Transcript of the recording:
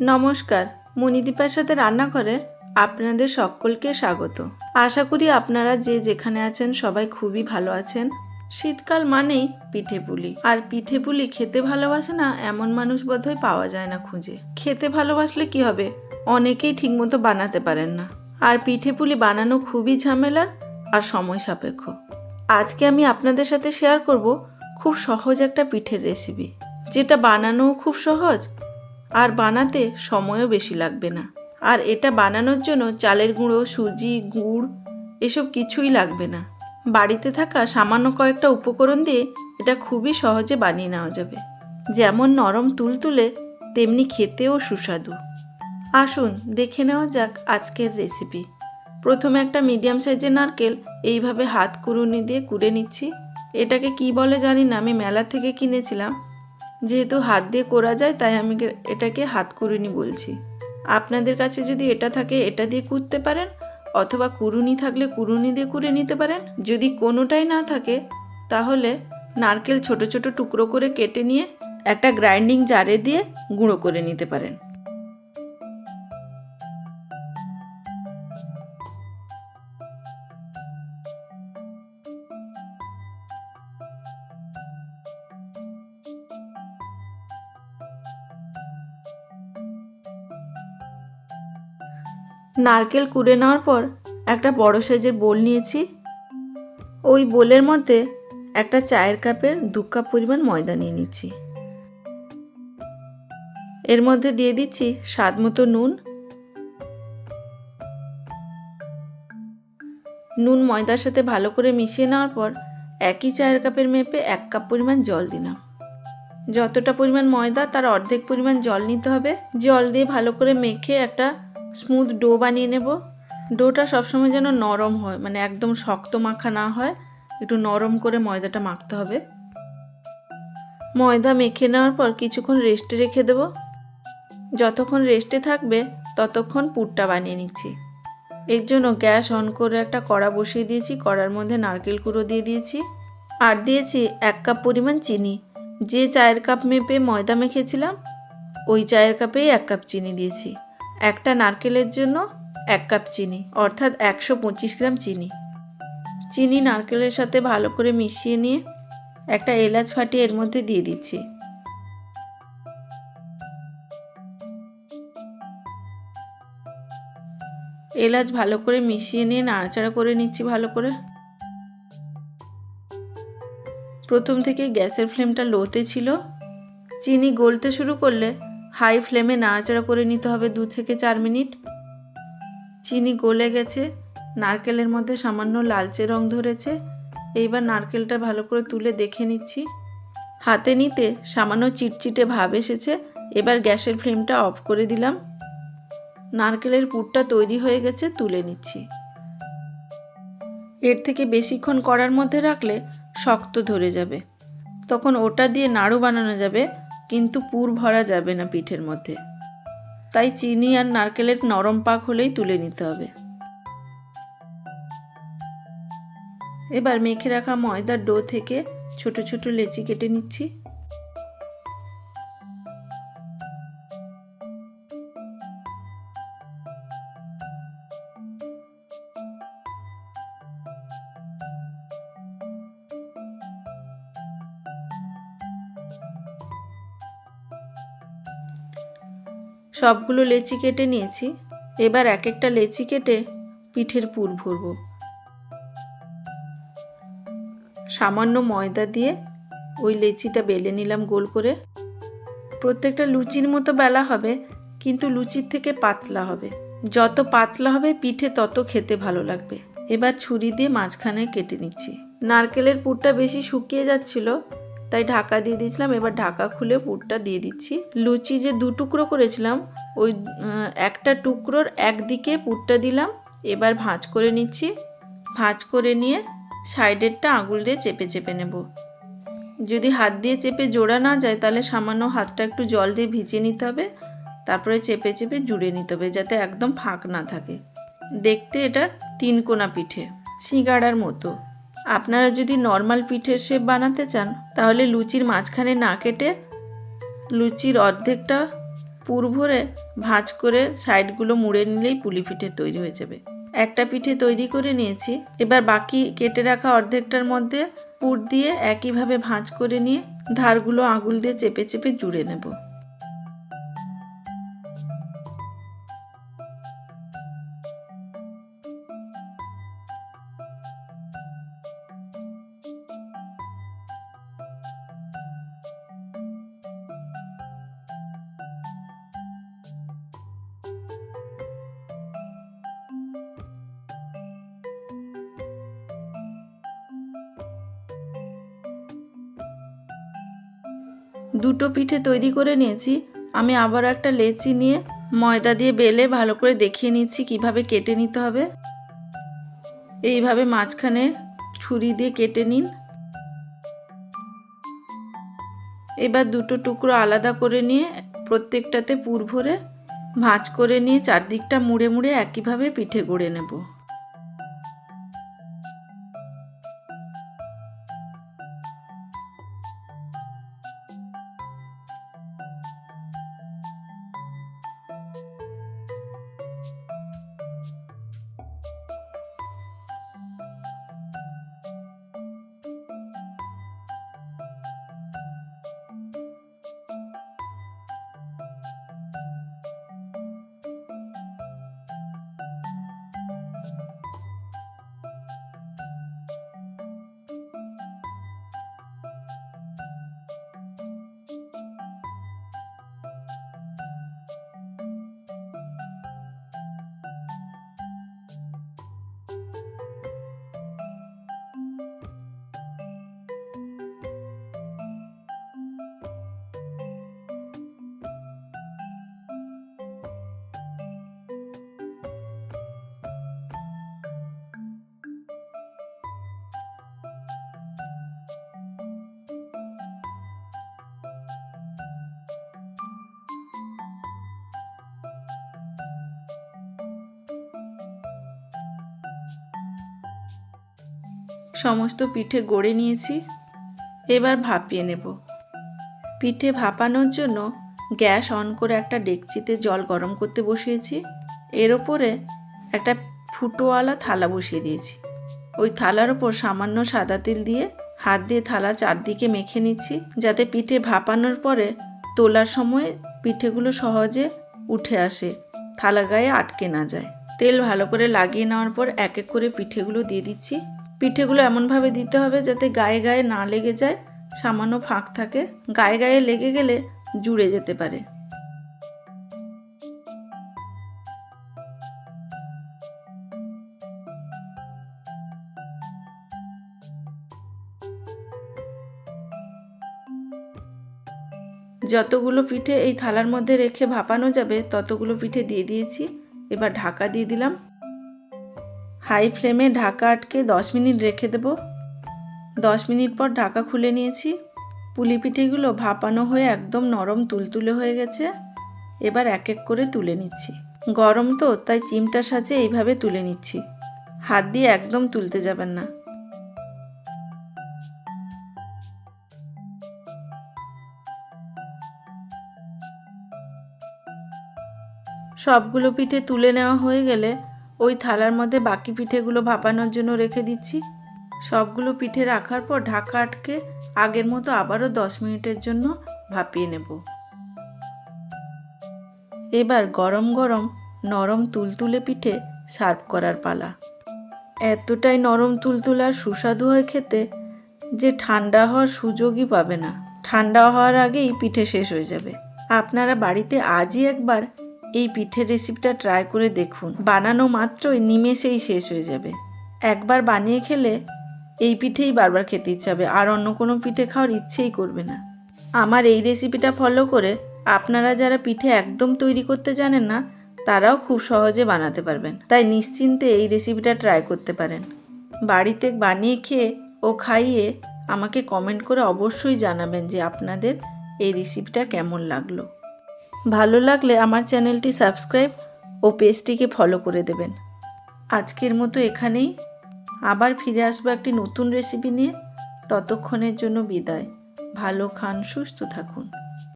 নমস্কার মণিদীপার সাথে রান্নাঘরে আপনাদের সকলকে স্বাগত। আশা করি আপনারা যে যেখানে আছেন সবাই খুবই ভালো আছেন। শীতকাল মানেই পিঠে পুলি। আর পিঠে পুলি খেতে ভালোবাসে না এমন মানুষ বোধহয় পাওয়া যায় না খুঁজে। খেতে ভালোবাসলে কি হবে? অনেকেই ঠিকমতো বানাতে পারেন না। আর পিঠে পুলি বানানো খুবই ঝামেলার আর সময় সাপেক্ষ। আজকে আমি আপনাদের সাথে শেয়ার করব খুব সহজ একটা পিঠের রেসিপি যেটা বানানোও খুব সহজ আর বানাতে সময়ও বেশি লাগবে না। আর এটা বানানোর জন্য চালের গুঁড়ো, সুজি, গুড় এসব কিছুই লাগবে না। বাড়িতে থাকা সামান্য কয়েকটা উপকরণ দিয়ে এটা খুবই সহজে বানিয়ে নেওয়া যাবে। যেমন নরম তুলতুলে তেমনি খেতেও সুস্বাদু। আসুন দেখে নেওয়া যাক আজকের রেসিপি। প্রথমে একটা মিডিয়াম সাইজের নারকেল এইভাবে হাত কুড়ুনি দিয়ে কুড়ে নিচ্ছি। এটাকে কি বলে জানি না, আমি মেলা থেকে কিনেছিলাম। যেহেতু হাত দিয়ে করা যায়, তাই আমি এটাকে হাত কুড়ুনি বলছি। আপনাদের কাছে যদি এটা থাকে, এটা দিয়ে কুড়তে পারেন, অথবা কুরুনি থাকলে কুরুনি দিয়ে কুড়ে নিতে পারেন। যদি কোনোটাই না থাকে, তাহলে নারকেল ছোট ছোট টুকরো করে কেটে নিয়ে একটা গ্রাইন্ডিং জারে দিয়ে গুঁড়ো করে নিতে পারেন। নারকেল কুড়ে নেওয়ার পর একটা বড় সাইজের বোল নিয়েছি। ওই বোলের মধ্যে একটা চায়ের কাপের দু কাপ পরিমাণ ময়দা নিয়ে নিচ্ছি। এর মধ্যে দিয়ে দিচ্ছি স্বাদ মতো নুন। নুন ময়দার সাথে ভালো করে মিশিয়ে নেওয়ার পর একই চায়ের কাপের মেপে এক কাপ পরিমাণ জল দিলাম। যতটা পরিমাণ ময়দা, তার অর্ধেক পরিমাণ জল নিতে হবে। জল দিয়ে ভালো করে মেখে একটা স্মুথ ডো বানিয়ে নেব। ডোটা সবসময় যেন নরম হয় মানে একদম শক্ত মাখা না হয়, একটু নরম করে ময়দাটা মাখতে হবে। ময়দা মেখে নেওয়ার পর কিছুক্ষণ রেস্টে রেখে দেব। যতক্ষণ রেস্টে থাকবে, ততক্ষণ পুরটা বানিয়ে নিচ্ছি। এর জন্য গ্যাস অন করে একটা কড়া বসিয়ে দিয়েছি, কড়ার মধ্যে নারকেল কুড়ো দিয়ে দিয়েছি। আর দিয়েছি এক কাপ পরিমাণ চিনি। যে চায়ের কাপ মেপে ময়দা মেখেছিলাম, ওই চায়ের কাপেই এক কাপ চিনি দিয়েছি। একটা নারকেলের জন্য এক কাপ চিনি, অর্থাৎ একশো পঁচিশ গ্রাম চিনি। চিনি নারকেলের সাথে ভালো করে মিশিয়ে নিয়ে একটা এলাচ ফাটিয়ে এর মধ্যে দিয়ে দিচ্ছি। এলাচ ভালো করে মিশিয়ে নিয়ে নাড়াচাড়া করে নিচ্ছি ভালো করে। প্রথম থেকে গ্যাসের ফ্লেমটা লোতে ছিল। চিনি গলতে শুরু করলে হাই ফ্লেমে নাড়াচাড়া করে নিতে হবে দু থেকে চার মিনিট। চিনি গলে গেছে, নারকেলের মধ্যে সামান্য লালচে রং ধরেছে। এইবার নারকেলটা ভালো করে তুলে দেখে নিচ্ছি। হাতে নিতে সামান্য চিটচিটে ভাব এসেছে, এবার গ্যাসের ফ্লেমটা অফ করে দিলাম। নারকেলের পুরটা তৈরি হয়ে গেছে, তুলে নিচ্ছি। এর থেকে বেশিক্ষণ করার মধ্যে রাখলে শক্ত ধরে যাবে। তখন ওটা দিয়ে নাড়ু বানানো যাবে। কিন্তু পুর ভরা যাবে না পিঠের মধ্যে। তাই চিনি আর নারকেলের নরম পাক হলেই তুলে নিতে হবে। এবার মেখে রাখা ময়দার ডো থেকে ছোট ছোট লেচি কেটে নিচ্ছি। সবগুলো লেচি কেটে নিয়েছি। এবার এক একটা লেচি কেটে পিঠের পুর ভরব। সামান্য ময়দা দিয়ে ওই লেচিটা বেলে নিলাম গোল করে। প্রত্যেকটা লুচির মতো বেলা হবে, কিন্তু লুচির থেকে পাতলা হবে। যত পাতলা হবে পিঠে তত খেতে ভালো লাগবে। এবার ছুরি দিয়ে মাঝখানে কেটে নিচ্ছি। নারকেলের পুরটা বেশি শুকিয়ে যাচ্ছিল তাই ঢাকা দিয়ে দিয়েছিলাম। এবার ঢাকা খুলে পুরটা দিয়ে দিচ্ছি। লুচি যে দু টুকরো করেছিলাম, ওই একটা টুকরোর একদিকে পুরটা দিলাম। এবার ভাঁজ করে নিচ্ছি। ভাঁজ করে নিয়ে সাইডেরটা আঙুল দিয়ে চেপে চেপে নেব। যদি হাত দিয়ে চেপে জোড়া না যায়, তাহলে সামান্য হাতটা একটু জল দিয়ে ভিজিয়ে নিতে হবে। তারপরে চেপে চেপে জুড়ে নিতে হবে, যাতে একদম ফাঁক না থাকে। দেখতে এটা তিন কোনা পিঠে, সিঙ্গাড়ার মতো। আপনারা যদি নর্মাল পিঠের শেপ বানাতে চান, তাহলে লুচির মাঝখানে না কেটে লুচির অর্ধেকটা পুর ভরে ভাঁজ করে সাইডগুলো মুড়ে নিলেই পুলি পিঠে তৈরি হয়ে যাবে। একটা পিঠে তৈরি করে নিয়েছি, এবার বাকি কেটে রাখা অর্ধেকটার মধ্যে পুর দিয়ে একইভাবে ভাঁজ করে নিয়ে ধারগুলো আঙুল দিয়ে চেপে চেপে জুড়ে নেব। দুটো পিঠে তৈরি করে নিয়েছি। আমি আবার একটা লেচি নিয়ে ময়দা দিয়ে বেলে ভালো করে দেখিয়ে নিচ্ছি কীভাবে কেটে নিতে হবে। এইভাবে মাঝখানে ছুরি দিয়ে কেটে নিন। এবার দুটো টুকরো আলাদা করে নিয়ে প্রত্যেকটাতে পুর ভরে ভাঁজ করে নিয়ে চারদিকটা মুড়ে মুড়ে একইভাবে পিঠে গড়ে নেব। সমস্ত পিঠে গড়ে নিয়েছি। এবার ভাপিয়ে নেব। পিঠে ভাপানোর জন্য গ্যাস অন করে একটা ডেকচিতে জল গরম করতে বসিয়েছি। এর ওপরে একটা ফুটোওয়ালা থালা বসিয়ে দিয়েছি। ওই থালার ওপর সামান্য সাদা তেল দিয়ে হাত দিয়ে থালা চারদিকে মেখে নিচ্ছি, যাতে পিঠে ভাপানোর পরে তোলার সময় পিঠেগুলো সহজে উঠে আসে, থালা গায়ে আটকে না যায়। তেল ভালো করে লাগিয়ে নেওয়ার পর এক এক করে পিঠেগুলো দিয়ে দিচ্ছি। পিঠেগুলো এমনভাবে দিতে হবে যাতে গায়ে গায়ে না লেগে যায়, সামান্য ফাঁক থাকে। গায়ে গায়ে লেগে গেলে জুড়ে যেতে পারে। যতগুলো পিঠে এই থালার মধ্যে রেখে ভাপানো যাবে, ততগুলো পিঠে দিয়ে দিয়েছি। এবার ঢাকা দিয়ে দিলাম। হাই ফ্লেমে ঢাকা আটকে দশ মিনিট রেখে দেব। দশ মিনিট পর ঢাকা খুলে নিয়েছি। পুলি পিঠেগুলো ভাপানো হয়ে একদম নরম তুলতুলে হয়ে গেছে। এবার এক এক করে তুলে নিচ্ছি। গরম তো, তাই চিমটার সাথে এইভাবে তুলে নিচ্ছি। হাত দিয়ে একদম তুলতে যাবেন না। সবগুলো পিঠে তুলে নেওয়া হয়ে গেলে ওই থালার মধ্যে বাকি পিঠেগুলো ভাপানোর জন্য রেখে দিচ্ছি। সবগুলো পিঠে রাখার পর ঢাকা আটকে আগের মতো আবারও দশ মিনিটের জন্য ভাপিয়ে নেব। এবার গরম গরম নরম তুলতুলে পিঠে সার্ভ করার পালা। এতটাই নরম তুলতুলে আর সুস্বাদু হয় খেতে যে ঠান্ডা হওয়ার সুযোগই পাবে না। ঠান্ডা হওয়ার আগেই পিঠে শেষ হয়ে যাবে। আপনারা বাড়িতে আজই একবার এই পিঠের রেসিপিটা ট্রাই করে দেখুন। বানানো মাত্রই নিমেষেই শেষ হয়ে যাবে। একবার বানিয়ে খেলে এই পিঠেই বারবার খেতে ইচ্ছে হবে, আর অন্য কোনো পিঠে খাওয়ার ইচ্ছেই করবে না। আমার এই রেসিপিটা ফলো করে আপনারা যারা পিঠে একদম তৈরি করতে জানেন না, তারাও খুব সহজে বানাতে পারবেন। তাই নিশ্চিন্তে এই রেসিপিটা ট্রাই করতে পারেন। বাড়িতে বানিয়ে খেয়ে ও খাইয়ে আমাকে কমেন্ট করে অবশ্যই জানাবেন যে আপনাদের এই রেসিপিটা কেমন লাগল। ভালো লাগলে আমার চ্যানেলটি সাবস্ক্রাইব ও পেজটিকে ফলো করে দেবেন। আজকের মতো এখানেই। আবার ফিরে আসব একটি নতুন রেসিপি নিয়ে। ততক্ষণের জন্য বিদায়। ভালো খান, সুস্থ থাকুন।